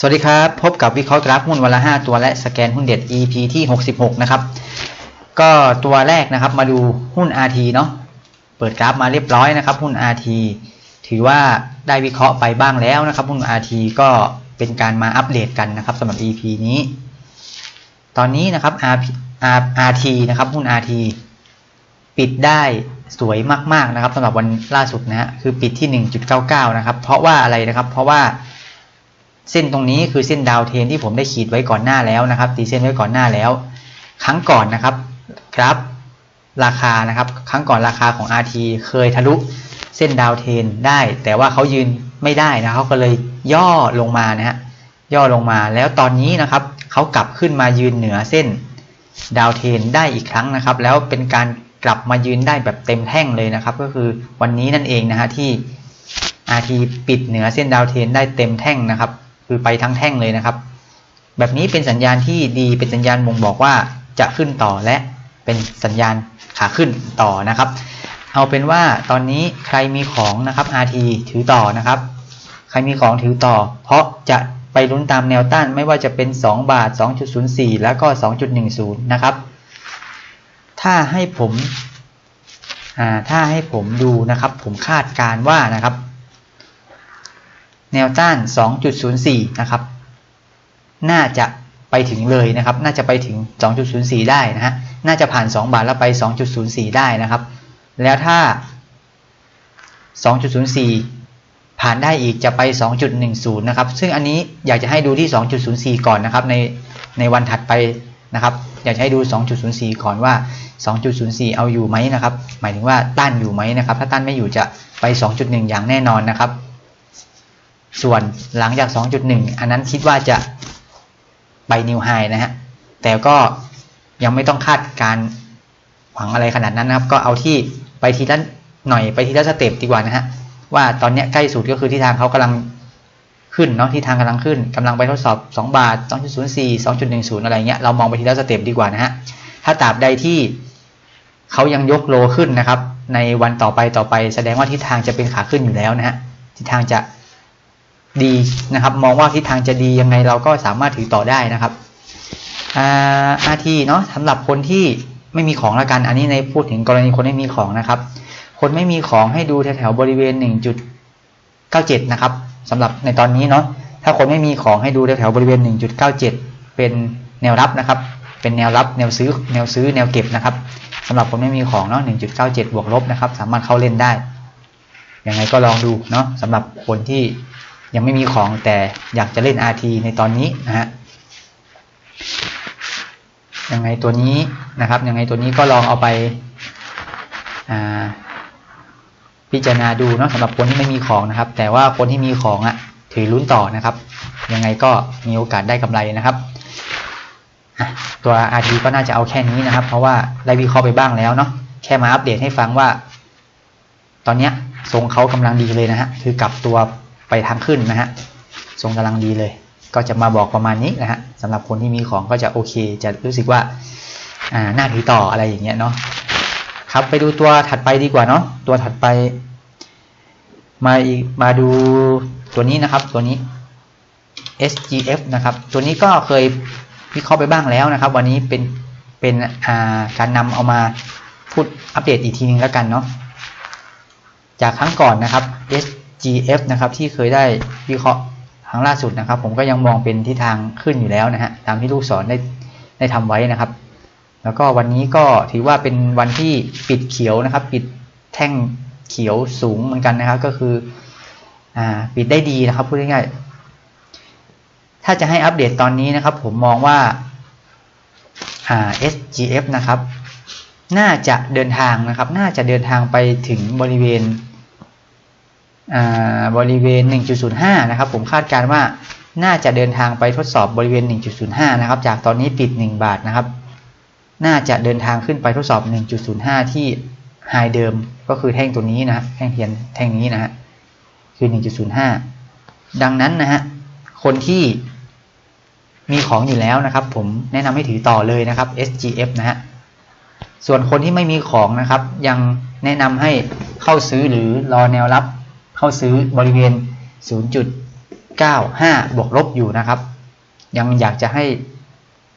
สวัสดีครับ พบกับวิเคราะห์กราฟหุ้นวันละ 5 ตัวและสแกนหุ้นเด็ด EP ที่ 66 นะครับ ก็ตัวแรกนะครับมาดูหุ้น RT เนาะเปิดกราฟมาเรียบร้อยนะครับ หุ้น RT ถือว่าได้วิเคราะห์ไปบ้างแล้วนะครับ หุ้น RT ก็เป็นการมาอัปเดตกันนะครับสำหรับ EP นี้ ตอนนี้นะครับ RT นะครับหุ้น RT ปิดได้สวยมากๆนะครับสำหรับวันล่าสุดนะฮะคือปิดที่ 1.99 นะครับ เพราะว่าอะไรนะครับ เพราะว่า เส้นตรงนี้คือเส้นดาวเทนที่ผมได้ขีดไว้ก่อนหน้าแล้วนะครับ ตีเส้นไว้ก่อนหน้าแล้ว ครั้งก่อนนะครับกราฟราคานะครับ ครั้งก่อนราคาของ RT เคยทะลุเส้นดาวเทนได้ แต่ว่าเขายืนไม่ได้นะเขาก็เลยย่อลงมานะฮะย่อลงมาแล้วตอนนี้นะครับเขากลับขึ้นมายืนเหนือเส้นดาวเทนได้อีกครั้งนะครับ แล้วเป็นการกลับมายืนได้แบบเต็มแท่งเลยนะครับ ก็คือวันนี้นั่นเองนะฮะที่ RT ปิดเหนือเส้นดาวเทนได้เต็มแท่งนะครับ คือไปทั้งแท่งเลยนะครับ แบบนี้เป็นสัญญาณที่ดีเป็นสัญญาณบ่งบอกว่าจะขึ้นต่อและเป็นสัญญาณขาขึ้นต่อนะครับ เอาเป็นว่าตอนนี้ใครมีของนะครับ RT ถือต่อนะครับ ใครมีของถือต่อ เพราะจะไปลุ้นตามแนวต้านไม่ว่าจะเป็น 2 บาท 2.04 แล้วก็ 2.10 นะครับ ถ้าให้ผมถ้าให้ผมดูนะครับ ผมคาดการว่านะครับ แนวต้าน 2.04 นะครับ น่าจะไปถึงเลยนะครับ น่าจะไปถึง 2.04 ได้นะฮะ น่าจะผ่าน 2 บาทแล้วไป 2.04 ได้นะครับ แล้วถ้า 2.04 ผ่านได้อีกจะไป 2.10 นะครับ ซึ่งอันนี้อยากจะให้ดูที่ 2.04 ก่อนนะครับ ในในวันถัดไปนะครับ อยากจะให้ดู 2.04 ก่อนว่า 2.04 เอาอยู่ไหมนะครับ หมายถึงว่าต้านอยู่ไหมนะครับ ถ้าต้านไม่อยู่จะไป 2.1 อย่างแน่นอนนะครับ ส่วนหลังจาก 2.1 อันนั้นคิดว่าจะไปนิวไฮนะฮะ แต่ก็ยังไม่ต้องคาดการหวังอะไรขนาดนั้นนะครับ ก็เอาที่ไปทีละหน่อยไปทีละสเต็ปดีกว่านะฮะ ว่าตอนนี้ใกล้สุดก็คือที่ทางเขากำลังขึ้นเนาะที่ทางกำลังขึ้นกำลังไปทดสอบ 2 บาท 2.04 2.10 อะไรเงี้ย เรามองไปทีละสเต็ปดีกว่านะฮะ ถ้าตราบใดที่เขายังยกโลขึ้นนะครับ ในวันต่อไปต่อไป แสดงว่าทิศทางจะเป็นขาขึ้นอยู่แล้วนะฮะ ทิศทางจะ ดีนะครับ มองว่าทิศทางจะดียังไงเราก็สามารถถือต่อได้นะครับอาร์ทีเนาะสำหรับคนที่ไม่มีของละกัน อันนี้ในพูดถึงกรณีคนไม่มีของนะครับ คนไม่มีของให้ดูแถวๆบริเวณ 1.97 นะครับสำหรับในตอนนี้เนาะถ้าคนไม่มีของให้ดูแถวๆบริเวณ 1.97 เป็นแนวรับนะครับ เป็นแนวรับแนวซื้อแนวซื้อแนวเก็บนะครับสำหรับคนไม่มีของเนาะ 1.97 บวกลบนะครับ สามารถเข้าเล่นได้ยังไงก็ลองดูเนาะสำหรับคนที่ ยังไม่มีของแต่อยากจะเล่น RT ในตอนนี้นะฮะยังไงตัวนี้นะครับ ยังไงตัวนี้ก็ลองเอาไปพิจารณาดูเนาะสำหรับคนที่ไม่มีของนะครับ แต่ว่าคนที่มีของอะ่ะถือลุ้นต่อนะครับ ยังไงก็มีโอกาสได้กำไรนะครับตัว RT ก็น่าจะเอาแค่นี้นะครับ เพราะว่าได้วิเคราะห์ไปบ้างแล้วเนาะแค่มาอัปเดตให้ฟังว่า ตอนนี้ทรงเขากำลังดีเลยนะฮะคือกลับตัว ไปทางขึ้นนะฮะทรงกำลังดีเลย ก็จะมาบอกประมาณนี้นะฮะสำหรับคนที่มีของก็จะโอเค จะรู้สึกว่าอ่าน่าถือต่ออะไรอย่างเงี้ยเนาะครับไปดูตัวถัดไปดีกว่าเนาะตัวถัดไป มาอีกมาดูตัวนี้นะครับตัวนี้ SGF นะครับ ตัวนี้ก็เคยวิเคราะห์ไปบ้างแล้วนะครับ วันนี้เป็นเป็นอ่าการนำเอามาพูดอัปเดตอีกทีนึงแล้วกันเนาะจากครั้งก่อนนะครับ S GF นะครับที่เคยได้วิเคราะห์ครั้งล่าสุดนะครับ ผมก็ยังมองเป็นทิศทางขึ้นอยู่แล้วนะฮะตามที่ลูกศรได้ได้ทำไว้นะครับ แล้วก็วันนี้ก็ถือว่าเป็นวันที่ปิดเขียวนะครับ ปิดแท่งเขียวสูงเหมือนกันนะครับ ก็คืออ่าปิดได้ดีนะครับพูดง่ายๆถ้าจะให้อัปเดตตอนนี้นะครับ ผมมองว่าอ่า SGF นะครับ น่าจะเดินทางนะครับ น่าจะเดินทางไปถึงบริเวณ บริเวณ 1.05 นะครับ ผมคาดการว่าน่าจะเดินทางไปทดสอบบริเวณ 1.05 นะครับ จากตอนนี้ปิด 1 บาทนะครับ น่าจะเดินทางขึ้นไปทดสอบ 1.05 ที่ไฮเดิมก็คือแท่งตัวนี้นะแท่งเทียนแท่งนี้นะฮะคือ 1.05 ดังนั้นนะฮะคนที่มีของอยู่แล้วนะครับ ผมแนะนำให้ถือต่อเลยนะครับ SGF นะฮะส่วนคนที่ไม่มีของนะครับ ยังแนะนำให้เข้าซื้อหรือรอแนวรับ เข้าซื้อบริเวณ 0.95 บวกลบอยู่นะครับ ยังอยากจะให้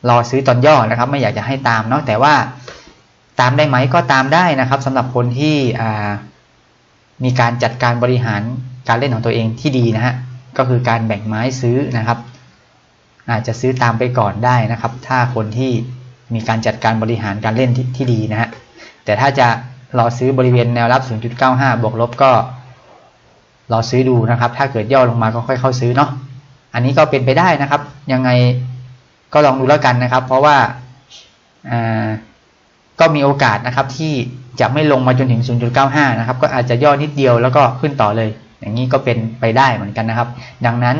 รอซื้อตอนย่อนะครับ ไม่อยากจะให้ตามเนาะแต่ว่าตามได้ไหมก็ตามได้นะครับสำหรับคนที่มีการจัดการบริหารการเล่นของตัวเองที่ดีนะฮะก็คือการแบ่งไม้ซื้อนะครับ อาจจะซื้อตามไปก่อนได้นะครับ ถ้าคนที่มีการจัดการบริหารการเล่นที่ที่ดีนะฮะแต่ถ้าจะรอซื้อบริเวณแนวรับ 0.95 บวกลบก็ รอซื้อดูนะครับ ถ้าเกิดย่อลงมาก็ค่อยเข้าซื้อเนาะอันนี้ก็เป็นไปได้นะครับ ยังไงก็ลองดูแล้วกันนะครับ เพราะว่าก็มีโอกาสนะครับที่จะไม่ลงมาจนถึง 0.95 นะครับ ก็อาจจะย่อนิดเดียวแล้วก็ขึ้นต่อเลย อย่างนี้ก็เป็นไปได้เหมือนกันนะครับ ดังนั้น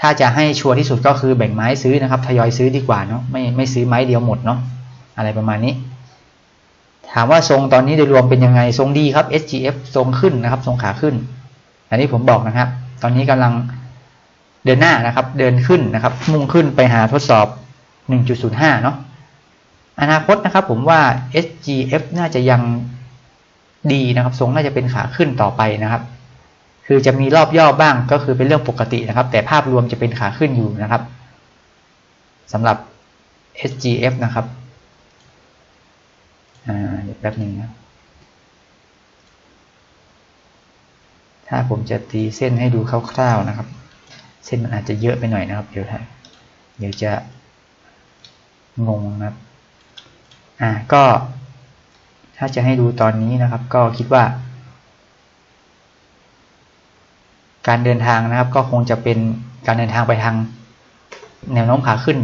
ถ้าจะให้ชัวร์ที่สุดก็คือแบ่งไม้ซื้อนะครับ ทยอยซื้อดีกว่าเนาะไม่ไม่ซื้อไม้เดียวหมดเนาะอะไรประมาณนี้ ถามว่าทรงตอนนี้โดยรวมเป็นยังไงทรงดีครับ SGF ทรงขึ้นนะครับ ทรงขาขึ้น อันนี้ผมบอกนะครับ ตอนนี้กำลังเดินหน้านะครับ เดินขึ้นนะครับ มุ่งขึ้นไปหาทดสอบ 1.05 เนาะอนาคตนะครับผมว่า SGF น่าจะยังดีนะครับทรงน่าจะเป็นขาขึ้นต่อไปนะครับ คือจะมีรอบย่อบ้างก็คือเป็นเรื่องปกตินะครับ แต่ภาพรวมจะเป็นขาขึ้นอยู่นะครับสำหรับ SGF นะครับ อ่าเดี๋ยวแป๊บนึงนะ ถ้าผมจะตีเส้นให้ดูคร่าวๆนะครับ เส้นมันอาจจะเยอะไปหน่อยนะครับ เดี๋ยวถ้าเดี๋ยวจะงงนะครับ อ่าก็ ถ้าจะให้ดูตอนนี้นะครับ ก็คิดว่า การเดินทางนะครับ ก็คงจะเป็นการเดินทางไปทางแนวโน้มขาขึ้น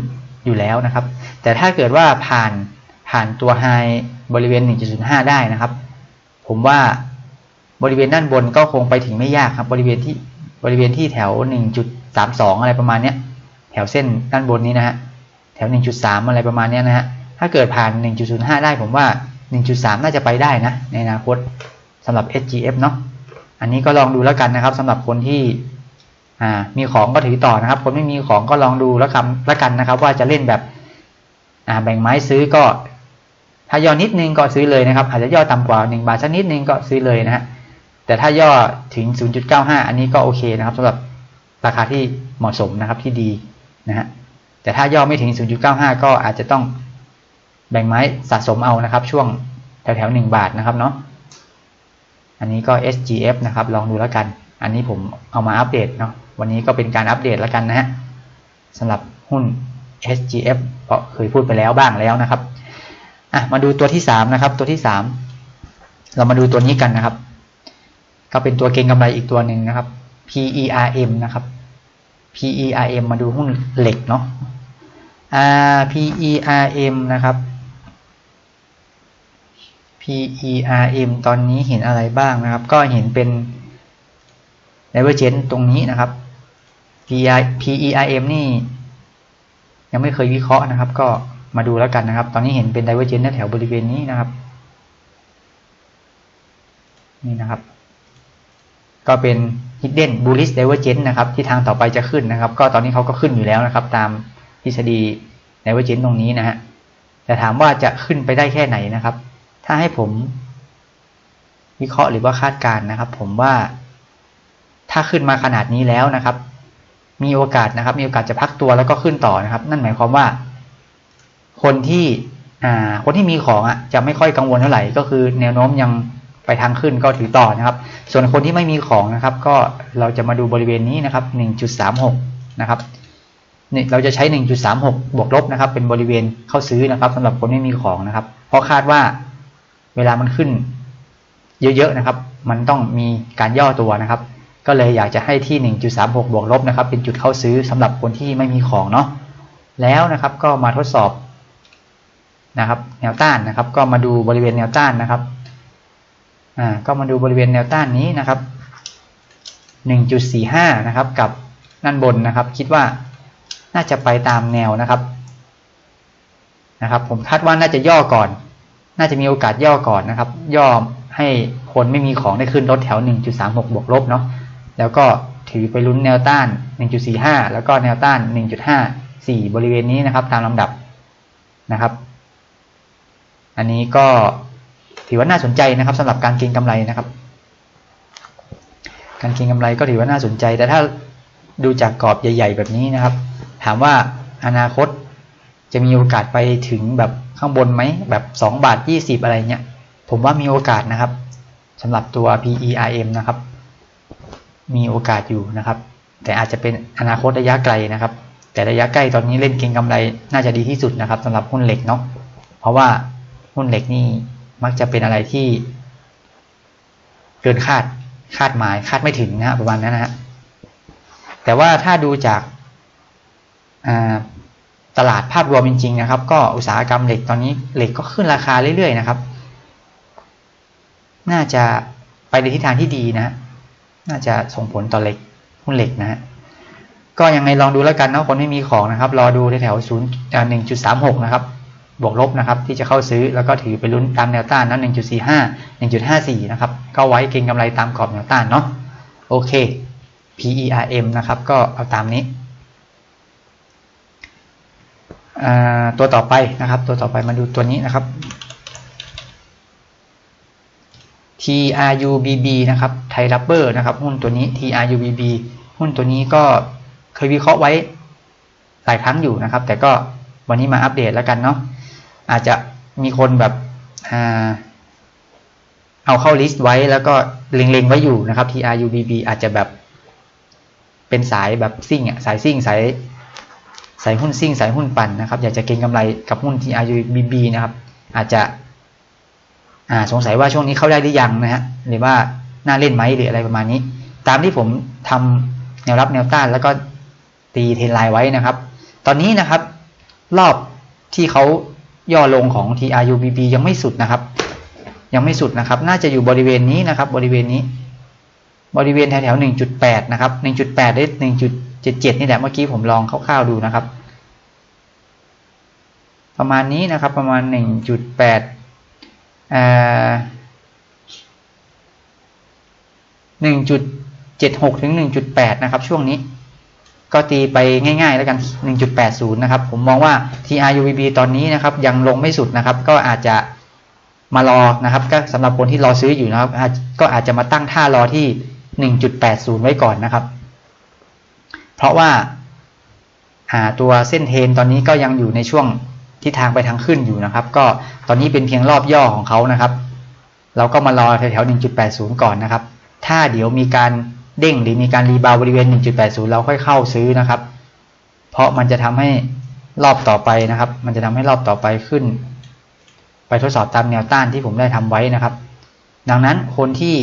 อยู่แล้วนะครับ แต่ถ้าเกิดว่าผ่านผ่านตัวไฮบริเวณ 1.05 ได้นะครับ ผมว่า บริเวณด้านบนก็คงไปถึงไม่ยากครับ บริเวณที่บริเวณที่แถว 1.32 อะไรประมาณเนี้ย แถวเส้นด้านบนนี้นะฮะ แถว 1.3 อะไรประมาณเนี้ยนะฮะ ถ้าเกิดผ่าน 1.05 ได้ผมว่า 1.3 น่าจะไปได้นะ ในอนาคตสำหรับ SGF เนาะ อันนี้ก็ลองดูแล้วกันนะครับสำหรับคนที่มีของก็ถือต่อนะครับ คนไม่มีของก็ลองดูแล้วคแล้วกันนะครับ ว่าจะเล่นแบบแบ่งไม้ซื้อก็ ถ้ายอนิดนึงก็ซื้อเลยนะครับ อาจจะย่อต่ำกว่า 1 บาทสักนิดนึงก็ซื้อเลยนะฮะ แต่ถ้าย่อถึง 0.95 อันนี้ก็โอเคนะครับสำหรับราคาที่เหมาะสมนะครับที่ดีนะฮะแต่ถ้าย่อไม่ถึง 0.95 ก็อาจจะต้องแบ่งไม้สะสมเอานะครับ ช่วงแถวแถว1บาทนะครับเนาะอันนี้ก็ SGF นะครับ ลองดูแล้วกัน อันนี้ผมเอามาอัปเดตเนาะวันนี้ก็เป็นการอัปเดตแล้วกันนะฮะสำหรับหุ้น SGF เพราะเคยพูดไปแล้วบ้างแล้วนะครับอะมาดูตัวที่สามนะครับตัวที่สามเรามาดูตัวนี้กันนะครับ ก็เป็นตัวเก็งกำไรอีกตัวหนึ่งนะครับ PERM นะครับ PERM มาดูหุ้นเหล็กเนาะ PERM นะครับ PERM ตอนนี้เห็นอะไรบ้างนะครับ ก็เห็นเป็น divergence ตรงนี้นะครับ PERM นี่ ยังไม่เคยวิเคราะห์นะครับ ก็มาดูแล้วกันนะครับ ตอนนี้เห็นเป็น divergence แถวบริเวณนี้นะครับ นี่นะครับ ก็เป็น hidden bullish divergence นะครับที่ทางต่อไปจะขึ้นนะครับ ก็ตอนนี้เขาก็ขึ้นอยู่แล้วนะครับ ตามทฤษฎี divergence ตรงนี้นะฮะแต่ถามว่าจะขึ้นไปได้แค่ไหนนะครับ ถ้าให้ผมวิเคราะห์หรือว่าคาดการณ์นะครับ ผมว่าถ้าขึ้นมาขนาดนี้แล้วนะครับ มีโอกาสนะครับ มีโอกาสจะพักตัวแล้วก็ขึ้นต่อนะครับ นั่นหมายความว่า คนที่อ่าคนที่มีของอะจะไม่ค่อยกังวลเท่าไหร่ก็คือแนวโน้มยัง ไปทางขึ้นก็ถือต่อนะครับ ส่วนคนที่ไม่มีของนะครับ ก็เราจะมาดูบริเวณนี้นะครับ 1.36 นะครับนี่เราจะใช้ 1.36 บวกลบนะครับ เป็นบริเวณเข้าซื้อนะครับสำหรับคนไม่มีของนะครับ เพราะคาดว่าเวลามันขึ้น เยอะๆนะครับ มันต้องมีการย่อตัวนะครับ ก็เลยอยากจะให้ที่ 1.36 บวกลบนะครับ เป็นจุดเข้าซื้อสำหรับคนที่ไม่มีของเนาะแล้วนะครับก็มาทดสอบนะครับ แนวต้านนะครับ ก็มาดูบริเวณแนวต้านนะครับ อ่าก็มาดูบริเวณแนวต้านนี้นะครับ 1.45 นะครับ กับด้านบนนะครับ คิดว่าน่าจะไปตามแนวนะครับนะครับ ผมคาดว่าน่าจะย่อก่อน น่าจะมีโอกาสย่อก่อนนะครับ ย่อให้คนไม่มีของได้ขึ้นรถแถว 1.36 บวกลบเนาะแล้วก็ถือไปลุ้นแนวต้าน 1.45 แล้วก็แนวต้าน 1.54 บริเวณนี้นะครับ ตามลำดับนะครับ อันนี้ก็ ถือว่าน่าสนใจนะครับสำหรับการเก็งกำไรนะครับ การเก็งกำไรก็ถือว่าน่าสนใจ แต่ถ้าดูจากกรอบใหญ่ ๆ แบบนี้นะครับ ถามว่าอนาคตจะมีโอกาสไปถึงแบบข้างบนไหมแบบ2บาท20 อะไรเงี้ยผมว่ามีโอกาสนะครับสำหรับตัว PERM นะครับ มีโอกาสอยู่นะครับ แต่อาจจะเป็นอนาคตระยะไกลนะครับ แต่ระยะใกล้ตอนนี้เล่นเก็งกำไรน่าจะดีที่สุดนะครับสำหรับหุ้นเหล็กเนาะเพราะว่าหุ้นเหล็กนี่ มักจะเป็นอะไรที่เกินคาดคาดหมายคาดไม่ถึงนะประมาณนั้นนะฮะแต่ว่าถ้าดูจากตลาดภาพรวมจริง ๆ นะครับ ก็อุตสาหกรรมเหล็กตอนนี้เหล็กก็ขึ้นราคาเรื่อยๆนะครับ น่าจะไปในทิศทางที่ดีนะ น่าจะส่งผลต่อเหล็กหุ้นเหล็กนะฮะก็ยังไงลองดูแล้วกันนะคนไม่มีของนะครับ รอดูแถวศูนย์หนึ่งจุดสามหกนะครับ บวกลบนะครับที่จะเข้าซื้อแล้วก็ถือไปลุ้นตามแนวต้านนั้นหนึ่งจุดสี่ห้าหนึ่งจุดห้าสี่นะครับ ก็ไว้เก็งกำไรตามกรอบแนวต้านเนาะโอเค PERM นะครับ ก็เอาตามนี้ ตัวต่อไปนะครับ ตัวต่อไปมาดูตัวนี้นะครับ TRUBB นะครับไทยรับเบอร์นะครับ หุ้นตัวนี้ TRUBB หุ้นตัวนี้ก็เคยวิเคราะห์ไว้หลายครั้งอยู่นะครับ แต่ก็วันนี้มาอัปเดตแล้วกันเนาะ อาจจะมีคนแบบเอาเข้าลิสต์ไว้แล้วก็เล็งๆไว้อยู่นะครับ TRUBB อาจจะแบบเป็นสายแบบซิ่งอะสายซิ่งสายสายหุ้นซิ่งสายหุ้นปั่นนะครับ อยากจะเก็งกำไรกับหุ้น TRUBB นะครับ อาจจะสงสัยว่าช่วงนี้เข้าได้หรือยังนะฮะหรือว่าน่าเล่นไหมหรืออะไรประมาณนี้ ตามที่ผมทำแนวรับแนวต้านแล้วก็ตีเทนไลน์ไว้นะครับ ตอนนี้นะครับ รอบที่เขา ย่อลงของ TRUBB ยังไม่สุดนะครับ ยังไม่สุดนะครับ น่าจะอยู่บริเวณนี้นะครับ บริเวณนี้ บริเวณแถวๆหนึ่งจุดแปดนะครับหนึ่งจุดแปดได้หนึ่งจุดเจ็ดเจ็ดนี่แหละเมื่อกี้ผมลองคร่าวๆดูนะครับ ประมาณนี้นะครับ ประมาณหนึ่งจุดแปดหนึ่งจุดเจ็ดหกถึงหนึ่งจุดแปดนะครับ ช่วงนี้ ก็ตีไปง่ายๆ แล้วกันหนึ่งจุดแปดศูนะครับ ผมมองว่า TRUVB ตอนนี้นะครับ ยังลงไม่สุดนะครับ ก็อาจจะมารอนะครับ ก็สำหรับคนที่รอซื้ออยู่นะครับ ก็อาจจะมาตั้งท่ารอที่หนึ่งจุดแปดศูนย์ไว้ก่อนนะครับ เพราะว่าหาตัวเส้นเทนตอนนี้ก็ยังอยู่ในช่วงทิศทางไปทางขึ้นอยู่นะครับ ก็ตอนนี้เป็นเพียงรอบย่อของเขานะครับ เราก็มารอแถวๆ1.80 ก่อนนะครับ ถ้าเดี๋ยวมีการ เด้งหรือมีการรีบาวบริเวณ 1.80 เราค่อยเข้าซื้อนะครับ เพราะมันจะทำให้รอบต่อไปนะครับ มันจะทำให้รอบต่อไปขึ้น ไปทดสอบตามแนวต้านที่ผมได้ทำไว้นะครับ ดังนั้นคนที่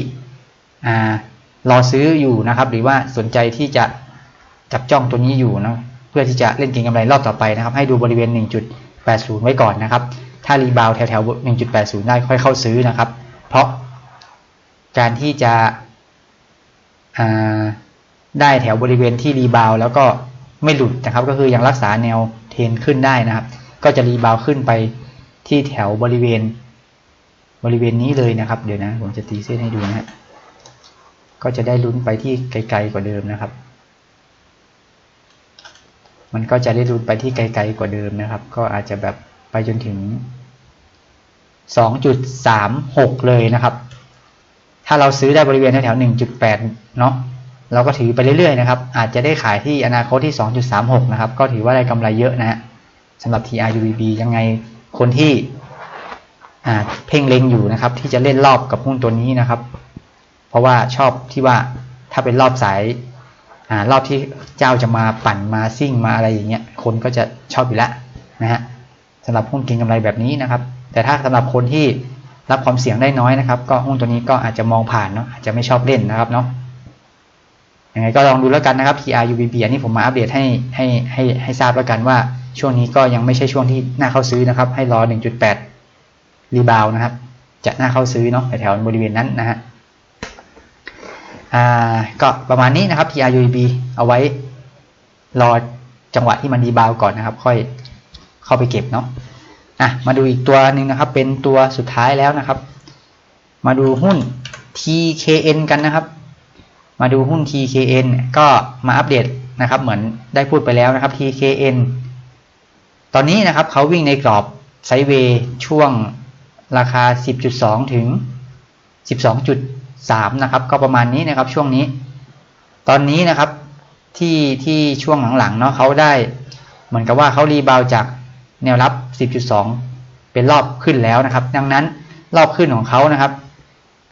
รอซื้ออยู่นะครับ หรือว่าสนใจที่จะจับจ้องตัวนี้อยู่นะเพื่อที่จะเล่นเก็งกำไรรอบต่อไปนะครับ ให้ดูบริเวณ 1. 1.80 ไว้ก่อนนะครับ ถ้ารีบาวแถวๆ 1.80 ได้ค่อยเข้าซื้อนะครับ เพราะการที่จะ ได้แถวบริเวณที่รีบาวแล้วก็ไม่หลุดนะครับ ก็คือยังรักษาแนวเทนขึ้นได้นะครับ ก็จะรีบาวขึ้นไปที่แถวบริเวณ บริเวณนี้เลยนะครับ เดี๋ยวนะ ผมจะตีเส้นให้ดูนะฮะก็จะได้ลุ้นไปที่ไกลๆกว่าเดิมนะครับ มันก็จะได้รุนไปที่ไกลๆกว่าเดิมนะครับ ก็อาจจะแบบไปจนถึง 2.36 เลยนะครับ ถ้าเราซื้อได้บริเวณแถวๆ1.8เนาะเราก็ถือไปเรื่อยๆนะครับ อาจจะได้ขายที่อนาคตที่ 2.36 นะครับ ก็ถือว่าได้กำไรเยอะนะฮะสำหรับ TRUBB ยังไงคนที่เพ่งเล็งอยู่นะครับ ที่จะเล่นรอบกับหุ้นตัวนี้นะครับ เพราะว่าชอบที่ว่าถ้าเป็นรอบสายอรอบที่เจ้าจะมาปั่นมาซิ่งมาอะไรอย่างเงี้ย คนก็จะชอบอยู่แล้วนะฮะสำหรับหุ้นกินกำไรแบบนี้นะครับ แต่ถ้าสำหรับคนที่ รับความเสี่ยงได้น้อยนะครับ ก็หุ้นตัวนี้ก็อาจจะมองผ่านเนาะอาจจะไม่ชอบเล่นนะครับเนาะยังไงก็ลองดูแล้วกันนะครับ TRUBB อันนี้ผมมาอัปเดตให้ให้ให้ให้ทราบแล้วกันว่า ช่วงนี้ก็ยังไม่ใช่ช่วงที่น่าเข้าซื้อนะครับ ให้รอ 1.8 รีบาวนะครับ จะน่าเข้าซื้อเนาะแถวบริเวณนั้นนะฮะอ่าก็ประมาณนี้นะครับ TRUB เอาไว้รอจังหวะที่มันดีบาวก่อนนะครับ ค่อยเข้าไปเก็บเนาะ อะมาดูอีกตัวหนึ่งนะครับ เป็นตัวสุดท้ายแล้วนะครับ มาดูหุ้น TKN กันนะครับ มาดูหุ้น TKN ก็มาอัปเดตนะครับ เหมือนได้พูดไปแล้วนะครับ TKN ตอนนี้นะครับเขาวิ่งในกรอบไซเวย์ช่วงราคา 10.2 ถึง 12. 3 นะครับ ก็ประมาณนี้นะครับช่วงนี้ ตอนนี้นะครับที่ที่ช่วงหลังๆเนาะเขาได้ เหมือนกับว่าเขารีบาวจาก แนวรับ 10.2 เป็นรอบขึ้นแล้วนะครับ ดังนั้นรอบขึ้นของเขานะครับ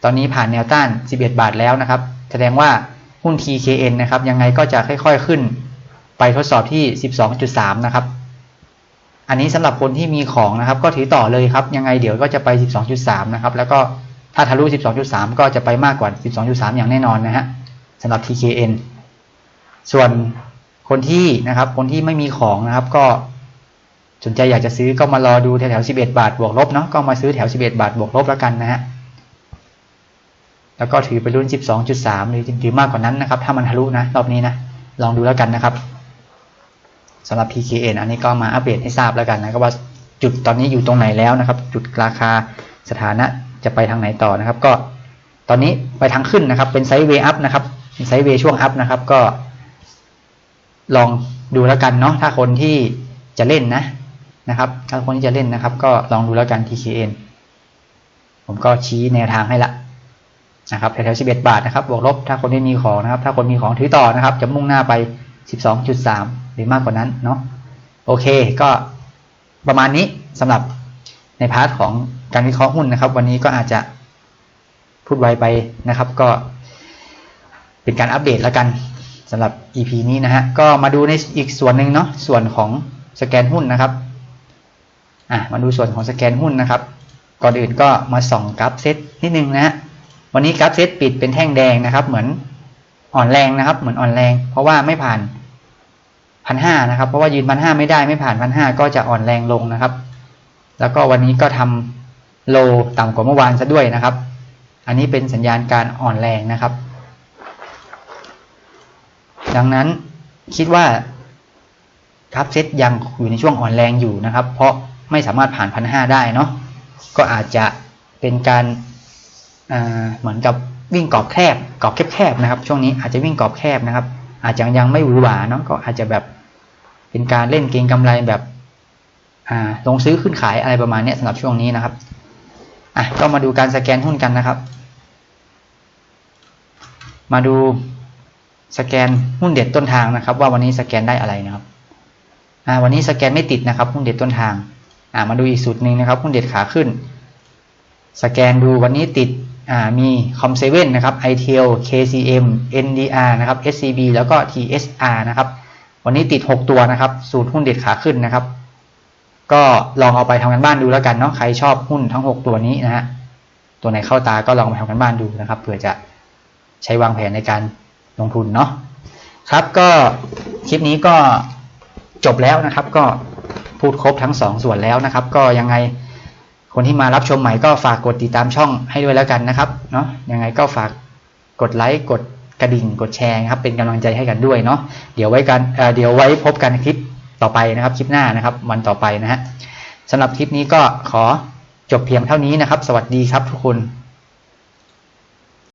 ตอนนี้ผ่านแนวต้าน 11 บาทแล้วนะครับ แสดงว่าหุ้น TKN นะครับ ยังไงก็จะค่อยๆขึ้น ไปทดสอบที่ 12.3 นะครับ อันนี้สำหรับคนที่มีของนะครับ ก็ถือต่อเลยครับ ยังไงเดี๋ยวก็จะไป 12.3 นะครับ แล้วก็ถ้าทะลุ 12.3 ก็จะไปมากกว่า 12.3 อย่างแน่นอนนะฮะสำหรับ TKN ส่วนคนที่นะครับ คนที่ไม่มีของนะครับ ก็ สนใจอยากจะซื้อก็มารอดูแถวๆ11บาทบวกลบเนาะก็มาซื้อแถว11บาทบวกลบแล้วกันนะฮะแล้วก็ถือไปรุ่น 12.3 หรือถือมากกว่านั้นนะครับ ถ้ามันทะลุนะ รอบนี้นะ ลองดูแล้วกันนะครับสำหรับ PKN อันนี้ก็มาอัปเดตให้ทราบแล้วกันนะก็ว่าจุดตอนนี้อยู่ตรงไหนแล้วนะครับ จุดราคาสถานะจะไปทางไหนต่อนะครับ ก็ตอนนี้ไปทางขึ้นนะครับ เป็นไซด์เวย์อัพนะครับไซด์เวย์ช่วงอัพนะครับ ก็ ลองดูแล้วกันเนาะถ้าคนที่จะเล่นนะ นะครับ ถ้าคนที่จะเล่นนะครับ ก็ลองดูแล้วกัน TKN ผมก็ชี้แนวทางให้ละนะครับแถวๆ11 บาทนะครับ บวกลบ ถ้าคนที่มีของนะครับ ถ้าคนมีของถือต่อนะครับ จะมุ่งหน้าไป 12.3 หรือมากกว่านั้นเนาะ โอเค ก็ประมาณนี้สำหรับในพาร์ทของการวิเคราะห์หุ้นนะครับ วันนี้ก็อาจจะพูดไวไปนะครับ ก็เป็นการอัปเดตแล้วกันสำหรับ EP นี้นะฮะ ก็มาดูในอีกส่วนหนึ่งเนาะ ส่วนของสแกนหุ้นนะครับ อะมาดูส่วนของสแกนหุ้นนะครับ ก่อนอื่นก็มาส่องกราฟเซตนิดนึงนะฮะวันนี้กราฟเซตปิดเป็นแท่งแดงนะครับ เหมือนอ่อนแรงนะครับ เหมือนอ่อนแรง เพราะว่าไม่ผ่านพันห้านะครับ เพราะว่ายืนพันห้าไม่ได้ไม่ผ่านพันห้าก็จะอ่อนแรงลงนะครับ แล้วก็วันนี้ก็ทำโลต่ำกว่าเมื่อวานซะด้วยนะครับ อันนี้เป็นสัญญาณการอ่อนแรงนะครับ ดังนั้นคิดว่าครับเซตยังอยู่ในช่วงอ่อนแรงอยู่นะครับ เพราะ ไม่สามารถผ่านพันห้าได้เนาะก็อาจจะเป็นการเหมือนกับวิ่งกรอบแคบกรอบแคบๆนะครับ ช่วงนี้อาจจะวิ่งกรอบแคบนะครับ อาจจะยังไม่หวือหวาเนาะก็อาจจะแบบเป็นการเล่นเก็งกำไรแบบลงซื้อขึ้นขายอะไรประมาณนี้สำหรับช่วงนี้นะครับอะก็มาดูการสแกนหุ้นกันนะครับ มาดูสแกนหุ้นเด็ดต้นทางนะครับ ว่าวันนี้สแกนได้อะไรนะครับอ่าวันนี้สแกนไม่ติดนะครับหุ้นเด็ดต้นทาง อ่ามาดูอีกสูตรหนึ่งนะครับหุ้นเด็ดขาขึ้น สแกนดูวันนี้ติดอ่ามีคอมเซเว่นนะครับ ITL KCM NDR นะครับ SCB แล้วก็ TSR นะครับวันนี้ติด 6 ตัวนะครับ สูตรหุ้นเด็ดขาขึ้นนะครับ ก็ลองเอาไปทำกันบ้านดูแล้วกันเนาะใครชอบหุ้นทั้ง 6 ตัวนี้นะฮะตัวไหนเข้าตาก็ลองไปทำกันบ้านดูนะครับเผื่อจะใช้วางแผนในการลงทุนเนาะครับก็คลิปนี้ก็จบแล้วนะครับก็ พูดครบทั้ง2ส่วนแล้วนะครับ ก็ยังไงคนที่มารับชมใหม่ก็ฝากกดติดตามช่องให้ด้วยแล้วกันนะครับเนาะยังไงก็ฝากกดไลค์กดกระดิ่งกดแชร์ครับเป็นกำลังใจให้กันด้วยเนาะเดี๋ยวไว้กันเเดี๋ยวไว้พบกันคลิปต่อไปนะครับ คลิปหน้านะครับ วันต่อไปนะฮะสำหรับคลิปนี้ก็ขอจบเพียงเท่านี้นะครับ สวัสดีครับทุกคน